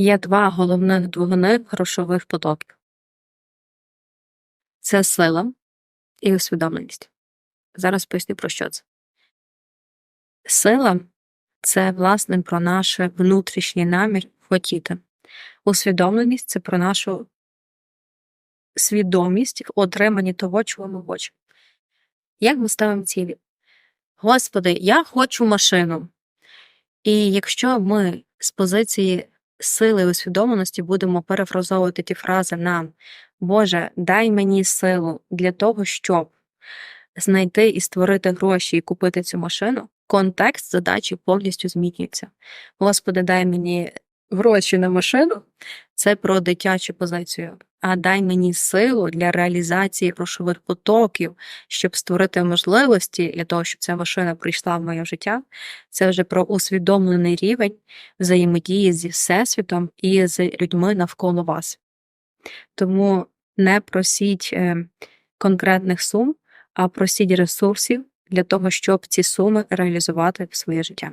Є два головних двигуни грошових потоків. Це сила і усвідомленість. Зараз поясню про що це. Сила це, власне, про наш внутрішній намір хотіти. Усвідомленість це про нашу свідомість в отриманні того, чого ми хочемо. Як ми ставимо цілі? Господи, я хочу машину. І якщо ми з позиції сили усвідомленості будемо перефразовувати ті фрази на Боже, дай мені силу для того, щоб знайти і створити гроші і купити цю машину, контекст задачі повністю змінюється. Господи, дай мені гроші на машину, це про дитячу позицію. А дай мені силу для реалізації грошових потоків, щоб створити можливості для того, щоб ця машина прийшла в моє життя. Це вже про усвідомлений рівень взаємодії зі всесвітом і з людьми навколо вас. Тому не просіть е, конкретних сум, а просіть ресурсів для того, щоб ці суми реалізувати в своє життя.